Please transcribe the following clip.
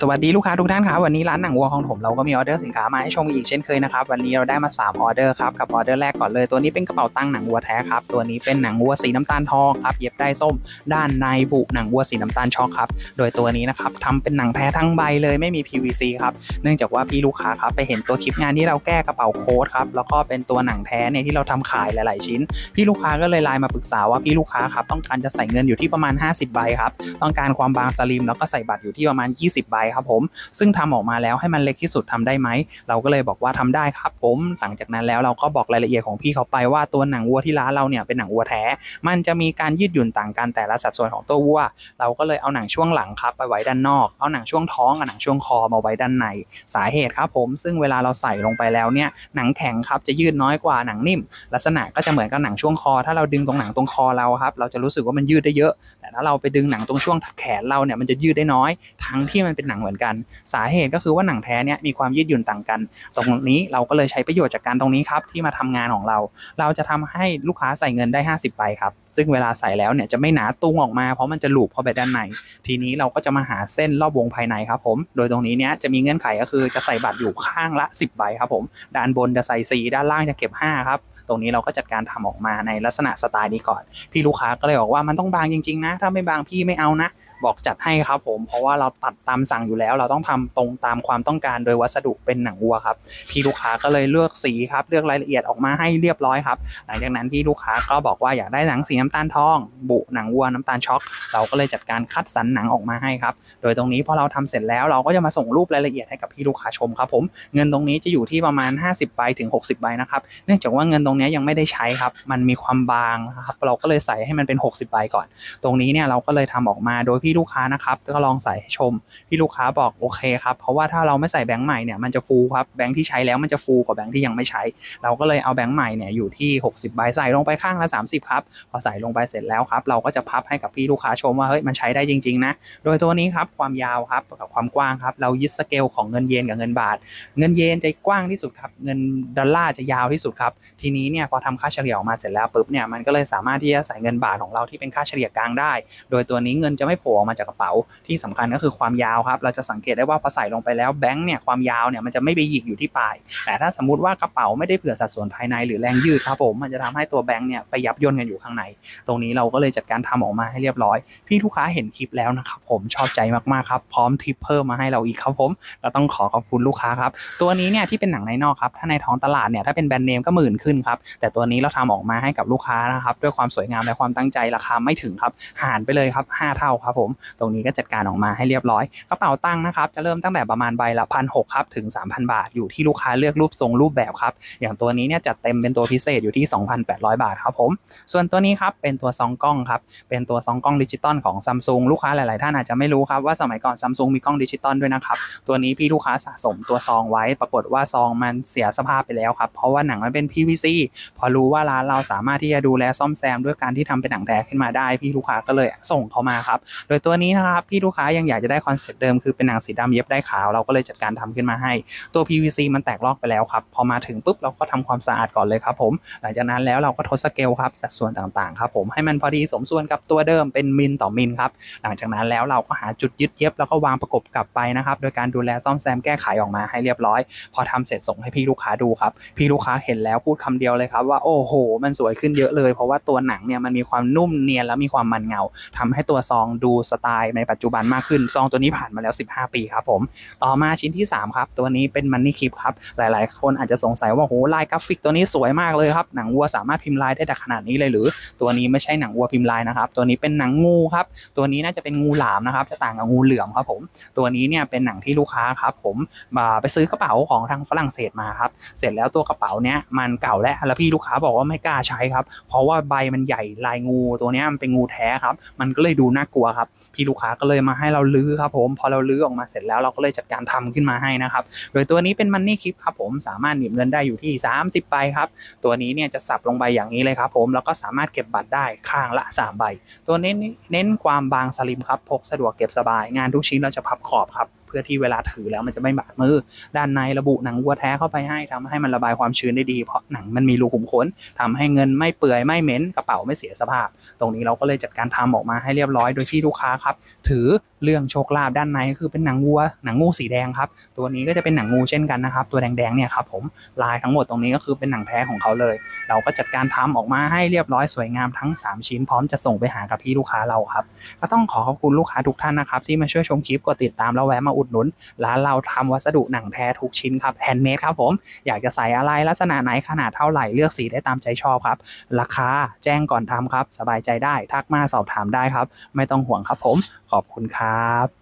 สวัสดีลูกค้าทุกท่านครับวันนี้ร้านหนังวัวของผมเราก็มีออเดอร์สินค้ามาให้ชมอีกเช่นเคยนะครับวันนี้เราได้มา3ออเดอร์ครับกับออเดอร์แรกก่อนเลยตัวนี้เป็นกระเป๋าตังค์หนังวัวแท้ครับตัวนี้เป็นหนังวัวสีน้ำตาลทองครับเย็บได้ส้ม ด้านในบุหนังวัวสีน้ำตาลช็อกครับโดยตัวนี้นะครับทำเป็นหนังแท้ทั้งใบเลยไม่มี PVC ครับเนื่องจากว่าพี่ลูกค้าครับไปเห็นตัวคลิปงานที่เราแก้กระเป๋าโค้ดครับแล้วก็เป็นตัวหนังแท้เนี่ยที่เราทำขายหลาย ๆ ชิ้น พี่ลูกค้าก็เลยไลน์มาปรึกษาว่าพี่ลูกค้าครับต้องการจะใส่เงินอยู่ที่ประมาณ 50ใบครับต้องการความบางสลิมแล้วก็ใส่บัตรอยู่ที่ประมาณ 20ใบครับผม ซึ่งทำออกมาแล้วให้มันเล็กที่สุดทำได้ไหม เราก็เลยบอกว่าทำได้ครับผม หลังจากนั้นแล้วเราก็บอกรายละเอียดของพี่เขาไปว่าตัวหนังวัวที่ร้านเราเนี่ยเป็นหนังวัวแท้ มันจะมีการยืดหยุ่นต่างกันแต่ละสัดส่วนของตัววัว เราก็เลยเอาหนังช่วงหลังครับไปไว้ด้านนอก เอาหนังช่วงท้องกับหนังช่วงคอมาไว้ด้านใน สาเหตุครับผม ซึ่งเวลาเราใส่ลงไปแล้วเนี่ย หนังแข็งครับจะยืดน้อยกว่าหนังนิ่ม ลักษณะก็จะเหมือนกับหนังช่วงคอ ถ้าเราดึงตรงหนังตรงคอเราครับ เราจะรู้สึกว่ามันยืดได้เยอะ แต่ถ้าเราไปดึงหนังตรงช่วงแขนเราเนี่ย มันจะยืดได้น้อย ทั้งที่มันเป็นหนังเหมือนกัน สาเหตุก็คือว่าหนังแท้เนี่ยมีความยืดหยุ่นต่างกัน ตรงนี้เราก็เลยใช้ประโยชน์จากการตรงนี้ครับที่มาทำงานของเรา เราจะทำให้ลูกค้าใส่เงินได้ 50ใบครับซึ่งเวลาใส่แล้วเนี่ยจะไม่หนาตุงออกมาเพราะมันจะหลูบเข้าไปด้านใน ทีนี้เราก็จะมาหาเส้นรอบวงภายในครับผม โดยตรงนี้เนี่ยจะมีเงื่อนไขก็คือจะใส่บัตรอยู่ข้างละ 10ใบครับผม ด้านบนจะใส่ 4 ด้านล่างจะเก็บ 5 ครับตรงนี้เราก็จัดการทำออกมาในลักษณะสไตล์นี้ก่อน พี่ลูกค้าก็เลยบอกว่ามันต้องบางจริงๆนะ ถ้าไม่บางพี่ไม่เอานะ บอกจัดให้ครับผมเพราะว่าเราตัดตามสั่งอยู่แล้ว เราต้องทำตรงตามความต้องการโดยวัสดุเป็นหนังวัวครับพี่ลูกค้าก็เลยเลือกสีครับเลือกรายละเอียดออกมาให้เรียบร้อยครับ หลังจากนั้นพี่ลูกค้าก็บอกว่าอยากได้หนังสีน้ำตาลทอง บุหนังวัวน้ำตาลช็อก เราก็เลยจัดการคัดสรรหนังออกมาให้ครับโดยตรงนี้พอเราทำเสร็จแล้วเราก็จะมาส่งรูปรายละเอียดให้กับพี่ลูกค้าชมครับผมเงินตรงนี้จะอยู่ที่ประมาณ 50ใบถึง 60ใบนะครับเนื่องจากว่าเงินตรงนี้ยังไม่ได้ใช้ครับ มันมีความบางครับเราก็เลยใส่ให้มันเป็น 60ใบก่อน ตรงนี้เนี่ยเราก็เลยทำออกมาโดยพี่ลูกค้านะครับก็ลองใส่ให้ชม พี่ลูกค้าบอกโอเคครับ เพราะว่าถ้าเราไม่ใส่แบงค์ใหม่เนี่ยมันจะฟูครับแบงค์ที่ใช้แล้วมันจะฟูกว่าแบงค์ที่ยังไม่ใช้ เราก็เลยเอาแบงค์ใหม่เนี่ยอยู่ที่ 60ใบใส่ลงไปข้างละ 30ครับพอใส่ลงไปเสร็จแล้วครับ เราก็จะพับให้กับพี่ลูกค้าชมว่าเฮ้ยมันใช้ได้จริงๆนะโดยตัวนี้ครับความยาวครับกับความกว้างครับเรายึดสเกลของเงินเยนกับเงินบาท เงินเยนจะกว้างที่สุดครับเงินดอลลาร์จะยาวที่สุดครับทีนี้เนี่ยพอทำค่าเฉลี่ยออกมาเสร็จแล้วปุ๊บเนี่ยมันก็เลยสามารถที่จะใส่เงินบาทของเราที่เป็นค่าเฉลี่ยกลางได้ โดยตัวนี้เงินจะไม่โผล่ออกมาจากกระเป๋าที่สำคัญก็คือความยาวครับเราจะสังเกตได้ว่าพอใส่ลงไปแล้วแบงค์เนี่ยความยาวเนี่ยมันจะไม่ไปหยิกอยู่ที่ปลาย แต่ถ้าสมมติว่ากระเป๋าไม่ได้เผื่อสัดส่วนภายในหรือแรงยืดครับผมมันจะทำให้ตัวแบงค์เนี่ยไปยับย่นกันอยู่ข้างใน ตรงนี้เราก็เลยจัดการทำออกมาให้เรียบร้อย พี่ลูกค้าเห็นคลิปแล้วนะครับผมชอบใจมากๆครับพร้อมทิปเพิ่มมาให้เราอีกครับผมก็ต้องขอขอบคุณลูกค้าครับตัวนี้เนี่ยที่เป็นหนังในนอกครับถ้าในท้องตลาดเนี่ยถ้าเป็นแบรนด์เนมก็หมื่นขึ้นครับแต่ตัวนี้เราทำออกมาให้กับลูกค้านะครับด้วยความสวยงามและความตั้งใจราคาไม่ถึงครับหารไปเลยครับ 5 เท่าครับผมตรงนี้ก็จัดการออกมาให้เรียบร้อยกระเป๋าตังค์นะครับจะเริ่มตั้งแต่ประมาณใบละพันหครับถึง 3,000 บาท อยู่ที่ลูกค้าเลือกรูปทรงรูปแบบครับอย่างตัวนี้เนี่ยจัดเต็มเป็นตัวพิเศษอยู่ที่ 2,800 บาทครับผมส่วนตัวนี้ครับเป็นตัวซองกล้องครับเป็นตัวซองกล้องดิจิตอลของซัมซุงลูกค้าหลาย ๆ ท่านอาจจะไม่รู้ครับว่าสมัยก่อนซัมซุงมีกล้องดิจิตอลด้วยนะครับตัวนี้พี่ลูกค้าสะสมตัวซองไว้ ปรากฏว่าซองมันเสียสภาพไปแล้วครับเพราะว่าหนังมันเป็น PVC พอรู้ว่าร้านเราสามารถที่จะดูแลซ่อมแซมด้วยการที่ทำเป็นหนังแท้ขึ้นมาได้พี่ลูกค้าก็เลยส่งเขามาครับโดยตัวนี้นะครับพี่ลูกค้ายังอยากจะได้คอนเซ็ปต์เดิมคือเป็นหนังสีดำเย็บได้ขาวเราก็เลยจัดการทำขึ้นมาให้ ตัว PVC มันแตกลอกไปแล้วครับพอมาถึงปุ๊บเราก็ทำความสะอาดก่อนเลยครับผมหลังจากนั้นแล้วเราก็ทดสเกลครับสัดส่วนต่างๆครับผมให้มันพอดีสมส่วนกับตัวเดิมเป็นมิลต่อมิลครับหลังจากนั้นแล้วเราก็หาจุดยึดเย็บแล้วก็วางประกบกลับไปนะครับโดยการดูแลซ่อมแซมแก้ไขออกมาให้เรียบร้อย พอทำเสร็จส่งให้พี่ลูกค้าดูครับพี่ลูกค้าเห็นแล้วพูดคำเดียวเลยครับว่าโอ้โห มันสวยขึ้นเยอะเลย เพราะว่าตัวหนังเนี่ยมันมีความนุ่มเนียนและมีความมันเงาทำให้ตัวซองดูสไตล์ในปัจจุบันมากขึ้นซองตัวนี้ผ่านมาแล้ว 15 ปีครับผมต่อมาชิ้นที่ 3 ครับ ตัวนี้เป็นมันนี่คลิปครับ หลายๆ คนอาจจะสงสัยว่าโหลายกราฟิกตัวนี้สวยมากเลยครับ หนังวัวสามารถพิมพ์ลายได้แต่ขนาดนี้เลยหรือ ตัวนี้ไม่ใช่หนังวัวพิมพ์ลายนะครับ ตัวนี้เป็นหนังงูครับ ตัวนี้น่าจะเป็นงูหลามนะครับจะต่างกับงูเหลือมครับผม ตัวนี้เนี่ยเป็นหนังที่ลูกค้าครับผมมาไปซื้อกระเป๋าของทางฝรั่งเศสมาครับ เสร็จแล้วตัวกระเป๋าเนี้ยมันเก่าแล้วแล้วพี่ลูกค้าบอกว่าไม่กล้าใช้ครับ เพราะว่าใบมันใหญ่ลายงูตัวนี้มันเป็นงูแท้ครับ มันก็เลยดูน่ากลัวครับพี่ลูกค้าก็เลยมาให้เราลื้อครับผมพอเราลื้อออกมาเสร็จแล้วเราก็เลยจัดการทำขึ้นมาให้นะครับโดยตัวนี้เป็นมันนี่คลิปครับผมสามารถหนีบเงินได้อยู่ที่ 30ใบครับตัวนี้เนี่ยจะสับลงไปอย่างนี้เลยครับผมแล้วก็สามารถเก็บบัตรได้ข้างละ 3 ใบ ตัวเน้นเน้นความบางสลิมครับพกสะดวกเก็บสบาย งานทุกชิ้นเราจะพับขอบครับ เพื่อที่เวลาถือแล้วมันจะไม่บาดมือ ด้านในระบุหนังวัวแท้เข้าไปให้ทำให้มันระบายความชื้นได้ดี เพราะหนังมันมีรูขุมขนทำให้เงินไม่เปื่อยไม่เหม็นกระเป๋าไม่เสียสภาพ ตรงนี้เราก็เลยจัดการทำออกมาให้เรียบร้อยโดยที่ลูกค้าครับ ถือเรื่องโชคลาภด้านในก็คือเป็นหนังวัวหนังงูสีแดงครับ ตัวนี้ก็จะเป็นหนังงูเช่นกันนะครับ ตัวแดงๆเนี่ยครับผมลายทั้งหมดตรงนี้ก็คือเป็นหนังแท้ของเขาเลย เราก็จัดการทำออกมาให้เรียบร้อยสวยงามทั้ง 3 ชิ้นพร้อมจะส่งไปหากับพี่ลูกค้าเราครับก็ต้องขอขอบคุณลูกค้าทุกท่านนะครับที่มาช่วยชมคลิปกดติดตามแล้วแวะมาอุดหนุน ร้านเราทำวัสดุหนังแท้ทุกชิ้นครับแฮนด์เมดครับผมอยากจะใส่อะไรลักษณะไหนขนาดเท่าไหร่เลือกสีได้ตามใจชอบครับ ราคาแจ้งก่อนทำครับ สบายใจได้ทักมาสอบถามได้ครับ ไม่ต้องห่วงครับผมขอบคุณครับ